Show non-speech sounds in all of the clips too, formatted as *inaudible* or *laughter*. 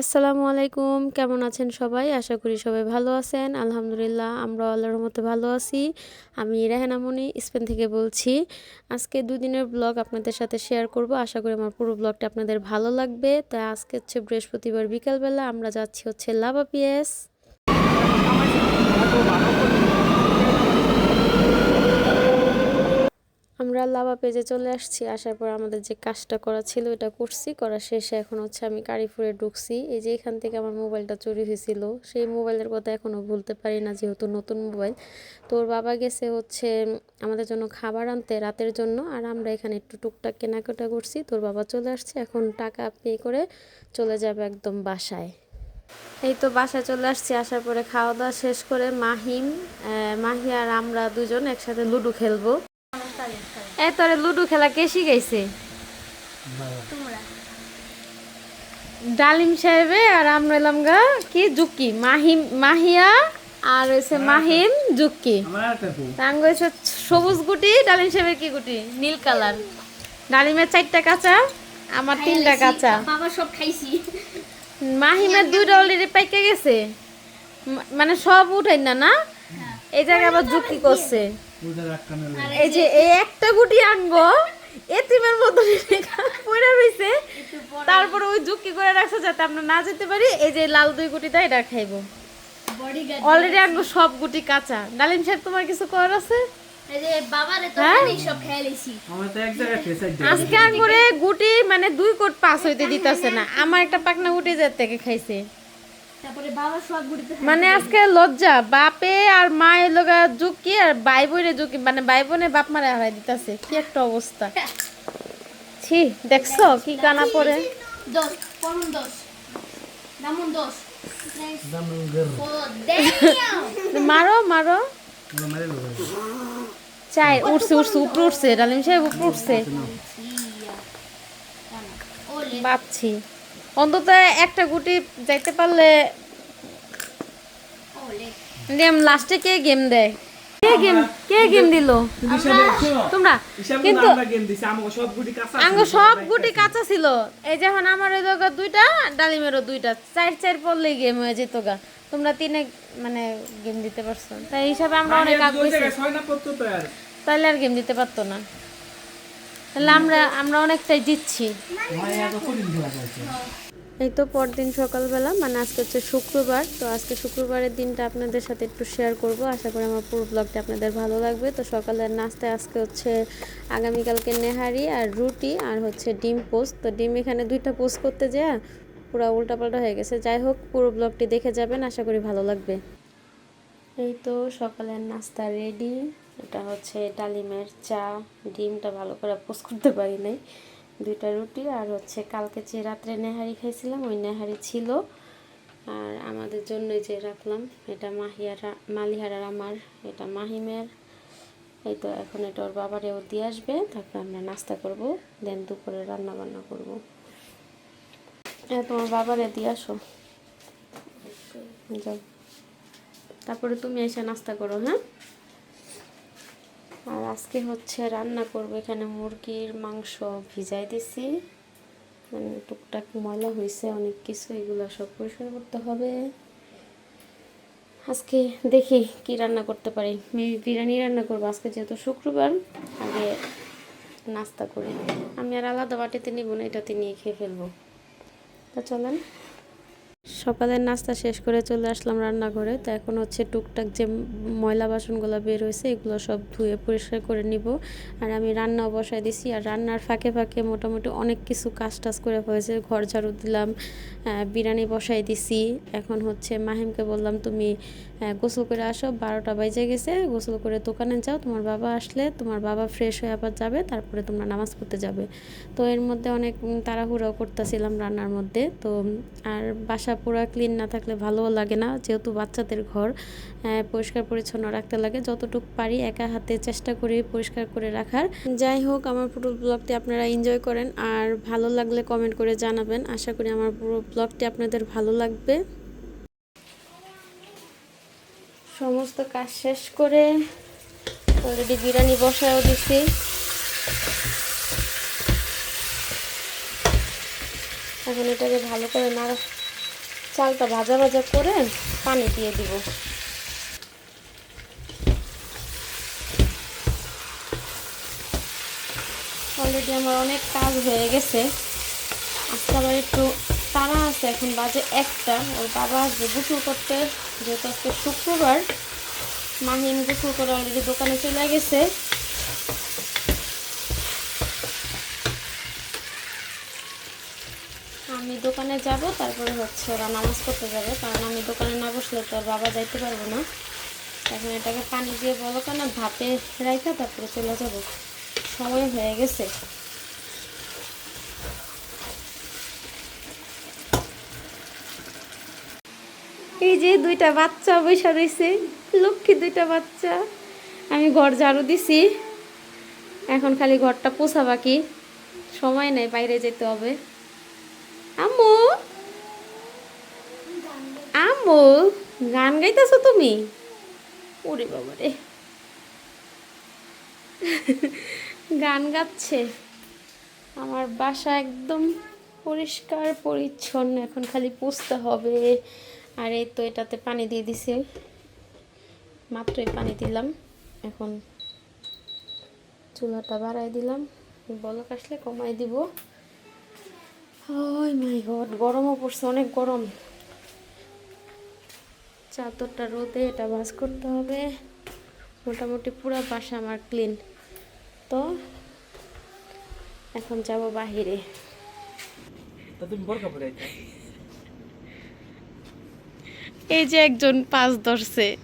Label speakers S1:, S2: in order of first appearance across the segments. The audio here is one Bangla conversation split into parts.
S1: আসসালামু আলাইকুম। কেমন আছেন সবাই? আশা করি সবাই ভালো আছেন। আলহামদুলিল্লাহ আমরা আল্লাহর মতো ভালো আছি। আমি রেহানামণি স্পেন থেকে বলছি। আজকে দুদিনের ব্লগ আপনাদের সাথে শেয়ার করব। আশা করি আমার পুরো ব্লগটা আপনাদের ভালো লাগবে। তাই আজকে হচ্ছে বৃহস্পতিবার বিকালবেলা, আমরা যাচ্ছি হচ্ছে লাভা পিএস। আমরা লাভা পেজে চলে আসছি। আসার পর আমাদের যে কাজটা করা ছিল এটা করছি। করা শেষে এখন হচ্ছে আমি কারিপুরে ঢুকছি। এই যে এখান থেকে আমার মোবাইলটা চুরি হয়েছিল। সেই মোবাইলের কথা এখনও ভুলতে পারি না, যেহেতু নতুন মোবাইল তোর বাবা গেছে হচ্ছে আমাদের জন্য খাবার আনতে রাতের জন্য। আর আমরা এখানে একটু টুকটাক কেনাকাটা করছি। তোর বাবা চলে আসছে। এখন টাকা পে করে চলে যাবে একদম বাসায়। এই তো বাসায় চলে আসছি। আসার পরে খাওয়া দাওয়া শেষ করে মাহিম মাহি আর আমরা দুজন একসাথে লুডো খেলব। এ তোরে লুডো খেলা কে শিখাইছে? ডালিম সাহেবে আর আমরা এলাম গা কি জুকি? মাহিম মাহিয়া আর হয়েছে মাহিম জুকি। হয়েছে সবুজ গুটি ডালিম সাহেবের কি গুটি? নীল কালার। ডালিমের চারটা কাঁচা আমার তিনটা কাঁচা।
S2: বাবা সব খাইছি।
S1: মাহিমের দুইটা অলরেডি পাইকে গেছে। মানে সব উঠাই না না? এই জায়গায় আবার যুক্তি করছে। এই যে এই একটা গুটি আনব এতিমের মতো পড়ে রইছে। তারপরে ওই যুক্তি করে রাখছে যাতে আমরা না যেতে পারি। এই যে লাল দুই গুটিটা এটা খাইবো। অলরেডি আনব সব গুটি কাঁচা। ডালিম সাহেব তোমার কিছু করার আছে?
S2: এই যে বাবারে তো
S1: হ্যাঁ? আজকে আঙ্গুরে গুটি মানে দুই কোট পাস হইতে দিতেছে না। আমার একটা পাকনা গুটি যে থেকে খাইছে
S2: তারপরে বাবা সব গুড়িতে
S1: মানে আজকে লজ্জা বাপে আর মা এলোগা জুকি আর ভাই বোনে জুকি মানে ভাই বোনে বাপ মারে হারাই দিতেছে কি একটা অবস্থা। ছি দেখছ কি কানা পরে
S2: দশ পরম দশ দামন দশ
S1: মারো মারো। চাই উঠছে উঠছে উপরে উঠছে ডালিম সাহেব উপরে উঠছে। পাচ্ছি অন্তত একটা গুটি যাইতে পারলে গেম লাস্টে কে গেম দেয়? কে গেম কে গেম দিল? তোমরা কিন্তু আঙ্গ সব গুটি কাঁচা ছিল এই যখন আমার ওই জায়গা দুইটা ডালিমেরও দুইটা চার চার পড়লেই গেম হয়ে যেত গা। তোমরা তিনে মানে গেম দিতে পারছ। তাই হিসাবে আমরা অনেক আগ হইছি। তাহলে আর। গেম দিতে পারতো না। তাহলে আমরা আমরা অনেকটাই জিতছি। এই তো পরদিন সকালবেলা মানে আজকে হচ্ছে শুক্রবার, তো আজকে শুক্রবারের দিনটা আপনাদের সাথে একটু শেয়ার করব। আশা করি আমার পুরো ব্লগটা আপনাদের ভালো লাগবে। তো সকালের নাস্তায় আজকে হচ্ছে আগামীকালকে নেহারি আর রুটি আর হচ্ছে ডিম পোস্ট তো ডিম এখানে দুইটা পোস্ট করতে যা পুরো উল্টাপাল্টা হয়ে গেছে। যাই হোক, পুরো ব্লগটি দেখে যাবেন, আশা করি ভালো লাগবে। এই তো সকালের নাস্তা রেডি এটা হচ্ছে ডালিমের চা। ডিমটা ভালো করে পোস্ট করতে পারি নাই। দুইটা রুটি আর হচ্ছে কালকে যে রাত্রে নেহারি খাইছিলাম, ওই নেহারি ছিল। আর আমাদের জন্য যে রাখলাম, এটা মাহিয়ার, মালিহারার আমার, এটা মাহিমের। এই তো এখন এটা ওর বাবারেও দিয়ে আসবে, তারপর আমরা নাস্তা করব, দেন দুপুরে রান্না বান্না করব। হ্যাঁ তোমার বাবারে দিয়ে আসো। যাও। তারপরে তুমি এসে নাস্তা করো হ্যাঁ? আজকে হচ্ছে রান্না করব। এখানে মুরগির মাংস ভিজাই দিছি। মানে টুকটাক ময়লা হয়েছে, অনেক কিছু, এগুলো সব পরিষ্কার করতে হবে। আজকে দেখি কি রান্না করতে পারি। বিরিয়ানি রান্না করব, আজকে যেহেতু শুক্রবার, আগে নাস্তা করি। আমি আর আলাদা বাটিতে নিব না, এটাতে নিয়ে খেয়ে ফেলব। তা চলেন। সকালের নাস্তা শেষ করে চলে আসলাম রান্নাঘরে। তো এখন হচ্ছে টুকটাক যে ময়লা বাসনগুলো বের হয়েছে, এগুলো সব ধুয়ে পরিষ্কার করে নিব। আর আমি রান্নাও বসায় দিছি। আর রান্নার ফাঁকে ফাঁকে মোটামুটি অনেক কিছু কাজ টাজ করে হয়েছে। ঘর ঝাড়ু দিলাম বিরিয়ানি বসায় দিছি। এখন হচ্ছে মাহিমকে বললাম, তুমি আহ, গোসল করে আসো বারোটা বাজে গেছে গোসল করে দোকানে যাও তোমার বাবা আসলে তোমার বাবা ফ্রেশ হয়ে আবার যাবে তারপরে তোমরা নামাজ পড়তে যাবে। তো এর মধ্যে অনেক তাড়াহুড়াও করতেছিলাম রান্নার মধ্যে তো আর বাসা পুরো ক্লিন না থাকলে ভালোও লাগে না যেহেতু বাচ্চাদের ঘর আহ, পরিষ্কার পরিচ্ছন্ন রাখতে লাগে যতটুকু পারি একা হাতে চেষ্টা করি পরিষ্কার করে রাখার। যাই হোক আমার পুরো ব্লগটি আপনারা এনজয় করেন আর ভালো লাগলে কমেন্ট করে জানাবেন আশা করি আমার পুরো ব্লগটি আপনাদের ভালো লাগবে। সমস্ত কাজ শেষ করে অলরেডি বিরিয়ানি বসায়ও দিছি। এখন এটাকে ভালো করে নাড়া চালটা ভাজা ভাজা করে পানি দিয়ে দিব। অলরেডি আমার অনেক কাজ হয়ে গেছে। আজকে আবার একটু তাড়া আছে, এখন বাজে একটা। ওর বাবা আসবে গোসল করতে, যেহেতু আজকে শুক্রবার মাহিন গোসল করে অলরেডি দোকানে চলে গেছে। আমি দোকানে যাব, তারপরে হচ্ছে ওরা নামাজ পড়তে যাবে। কারণ আমি দোকানে না বসলে তো আর বাবা যাইতে পারব না। এখন এটাকে পানি দিয়ে বলো কেন ভাপে রাখা তারপরে চলে যাব। সময় হয়ে গেছে। এই যে দুইটা বাচ্চা বৈশা রয়েছে, লক্ষ্মী দুইটা বাচ্চা। আমি ঘর ঝাড়ু দিছি। এখন খালি ঘরটা পোছা বাকি। সময় নেই বাইরে যেতে হবে। আম্মু! আম্মু! গান গাইতেছো তুমি? ওরে বাবা রে। গান গাচ্ছে। আমার বাসা একদম পরিষ্কার, পরিচ্ছন্ন। এখন খালি পুষতে হবে। আর এই তো এটাতে পানি দিয়ে দিছি। মাত্রই পানি দিলাম। এখন চুলাটা বাড়াই দিলাম। বলক আসলে কমাই দিব। ওই মাই গড, গরমও পড়ছে, অনেক গরম। চাদরটা রোদে এটা ভাজ করতে হবে। মোটামুটি পুরো বাসা আমার ক্লিন তো এখন যাব বাহিরে
S3: তা তুমি বরকা পরে আইতা
S1: এই যে একজন পাঁচ ধরছে।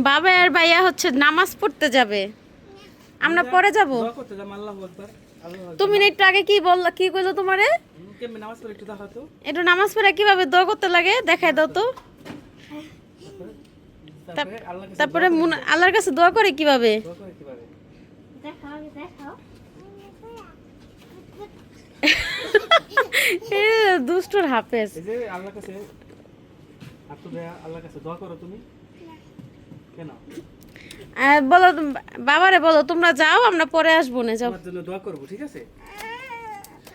S1: বাবা আর ভাইয়া হচ্ছে নামাজ পড়তে যাবে। আমরা পরে যাব। তুমি না একটু আগে কি বললা কি কইলো তোমারে?
S3: একটু
S1: নামাজ পড়ে কীভাবে দোয়া করতে লাগে দেখাই দাও তো।
S3: তারপরে
S1: তারপরে মুন- আল্লাহর কাছে দোয়া করে কীভাবে? *laughs* দুষ্টুর হাফেজ।
S3: আল্লাহর কাছে হাত তো দেয়া আল্লাহর কাছে দোয়া করো তুমি? কেন?
S1: বলো তুমি- বাবারে বলো তোমরা যাও আমরা পরে আসব না যাও।
S3: জন্য দোয়া করব ঠিক আছে?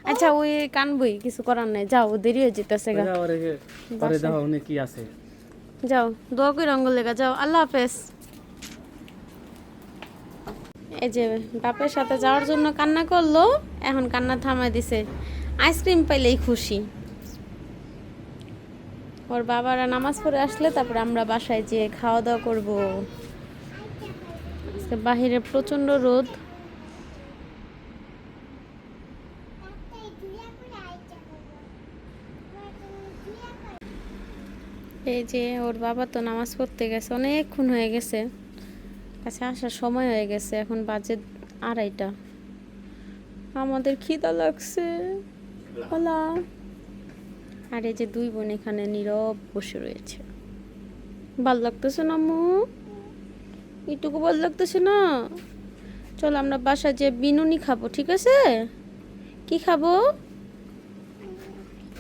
S1: আচ্ছা ওই কানবই কিছু করার নাই। যাও দেরি হয়ে যেতেছে গা।
S3: যাও পরে দাও অনেক কি আছে।
S1: যাও দোয়া করে রঙ্গ লেগা যাও আল্লাহ হাফেজ। এই যে বাপের সাথে যাওয়ার জন্য কান্না করল এখন কান্না থামাই দিছে। আইসক্রিম পাইলেই খুশি। ওর বাবারা নামাজ পড়ে আসলে তারপরে আমরা বাসায় যেয়ে খাওয়া দাওয়া করব। আজকে বাহিরে প্রচণ্ড রোদ। এই যে ওর বাবা তো নামাজ পড়তে গেছে, অনেকক্ষণ হয়ে গেছে। কাছে আসার সময় হয়ে গেছে, এখন বাজে আড়াইটা। আমাদের খিদা লাগছে। হলা আর এই যে দুই বোন এখানে নীরব বসে রয়েছে। ভালো লাগতেছে না মু এইটুকু ভালো লাগতেছে না? চল আমরা বাসায় যে বিনুনি খাব, ঠিক আছে? কি খাব?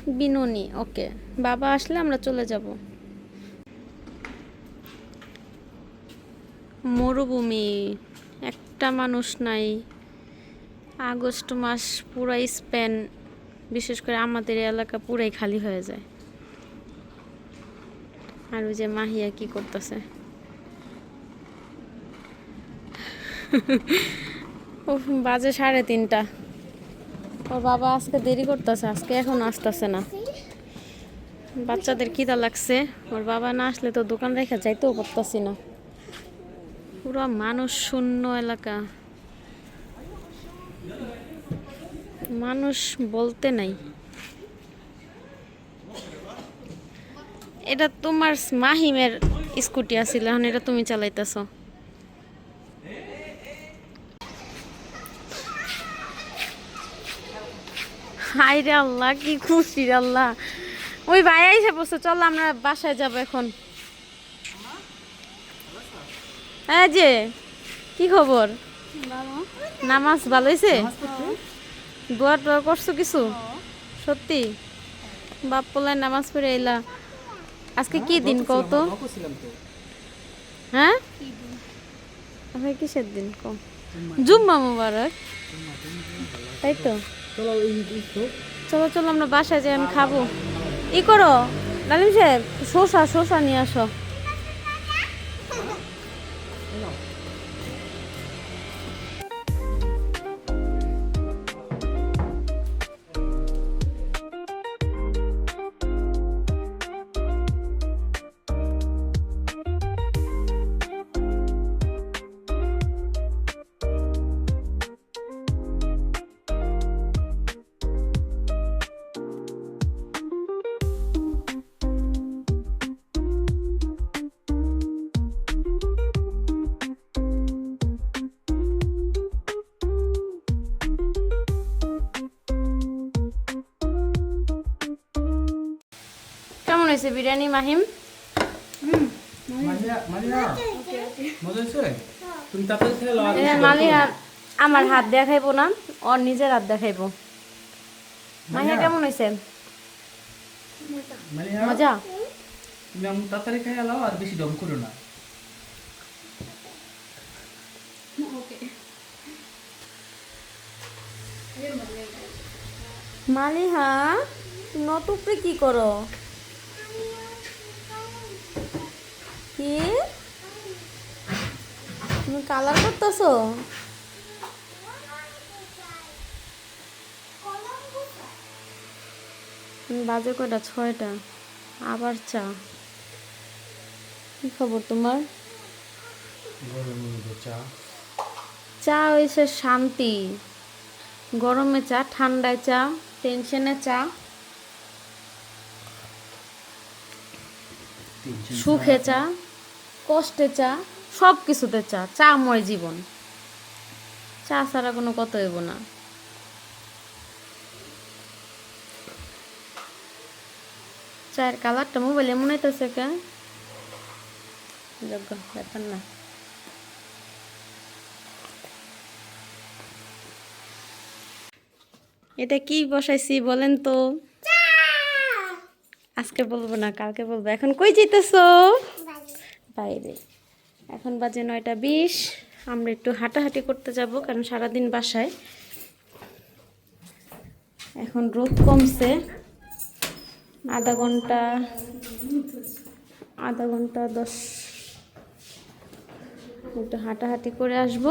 S1: বিনুনি, ওকে। বাবা আসলে আমরা চলে যাব। মরুভূমি, একটা মানুষ নাই। আগস্ট মাস পুরাই স্পেন। বিশেষ করে আমাদের এলাকা পুরাই খালি হয়ে যায়। আর ওই যে মাহিয়া কি করতেছে? ও বাজে সাড়ে তিনটা। ওর বাবা আজকে দেরি করতেছে, আজকে এখন আসতেছে না। বাচ্চাদের খিদা লাগছে, ওর বাবা না আসলে তো দোকান রেখে যাইতেও পারতাছি না। পুরো মানুষ শূন্য এলাকা। মানুষ বলতে নাই। এটা তোমার মাহিমের স্কুটি আছিল এখন এটা তুমি চালাইতেছ। হাই রে আল্লাহ কি খুশি রে আল্লাহ। ওই ভাই এসে বসে চল আমরা বাসায় যাব এখন। হ্যাঁ যে কি খবর? নামাজ ভালো হয়েছে দোয়া টোয়া করছ কিছু? সত্যি? বাপ পোলায় নামাজ পড়ে এলা। আজকে কি দিন কত হ্যাঁ? আজকে কিসের দিন কম জুম্মা মুবারক। তাই তো?
S3: চলো
S1: চলো, আমরা বাসায় যাই, আমি খাব। ই করো ডালিম সাহেব, শসা শসা নিয়ে আসো।
S3: দম
S1: মালিহা
S3: করো।
S1: আমার হাত দেখাইবো না ওর নিজের হাত দেখাইবো মাহিয়া কেমন হয়েছে? মজা?
S3: তুমি আম তাড়াতাড়ি খেয়ে লাও আর বেশি দম করো না।
S1: মালিহা নটুপরে কি করো কি তুমি কালার করতেছো? বাজে কয়টা? ছয়টা। আবার চা। কি খবর তোমার? চা। হয়েছে শান্তি। গরমে চা ঠান্ডায় চা টেনশনে চা। সুখে চা কষ্টে চা। সব কিছুতে চা চা ময় জীবন। চা ছাড়া কোনো কত হইব না। চায়ের কালারটা মোবাইলে মনে হইতেছে কে? যোগ্য ব্যাপার না। এটা কি বসাইছি বলেন তো? আজকে বলব না কালকে বলব। এখন কই যেতেছো বাইরে। এখন বাজে নয়টা বিশ। আমরা একটু হাঁটাহাঁটি করতে যাব কারণ সারাদিন বাসায়। এখন রোদ কমছে। আধা ঘণ্টা আধা ঘণ্টা দশ। একটু হাঁটাহাঁটি করে আসব।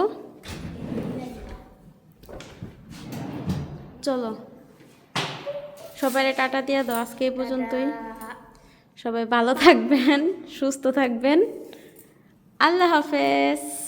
S1: চলো। সবাই টাটা দিয়ে দাও আজকে এই পর্যন্তই। সবাই ভালো থাকবেন সুস্থ থাকবেন। আল্লাহ হাফেজ।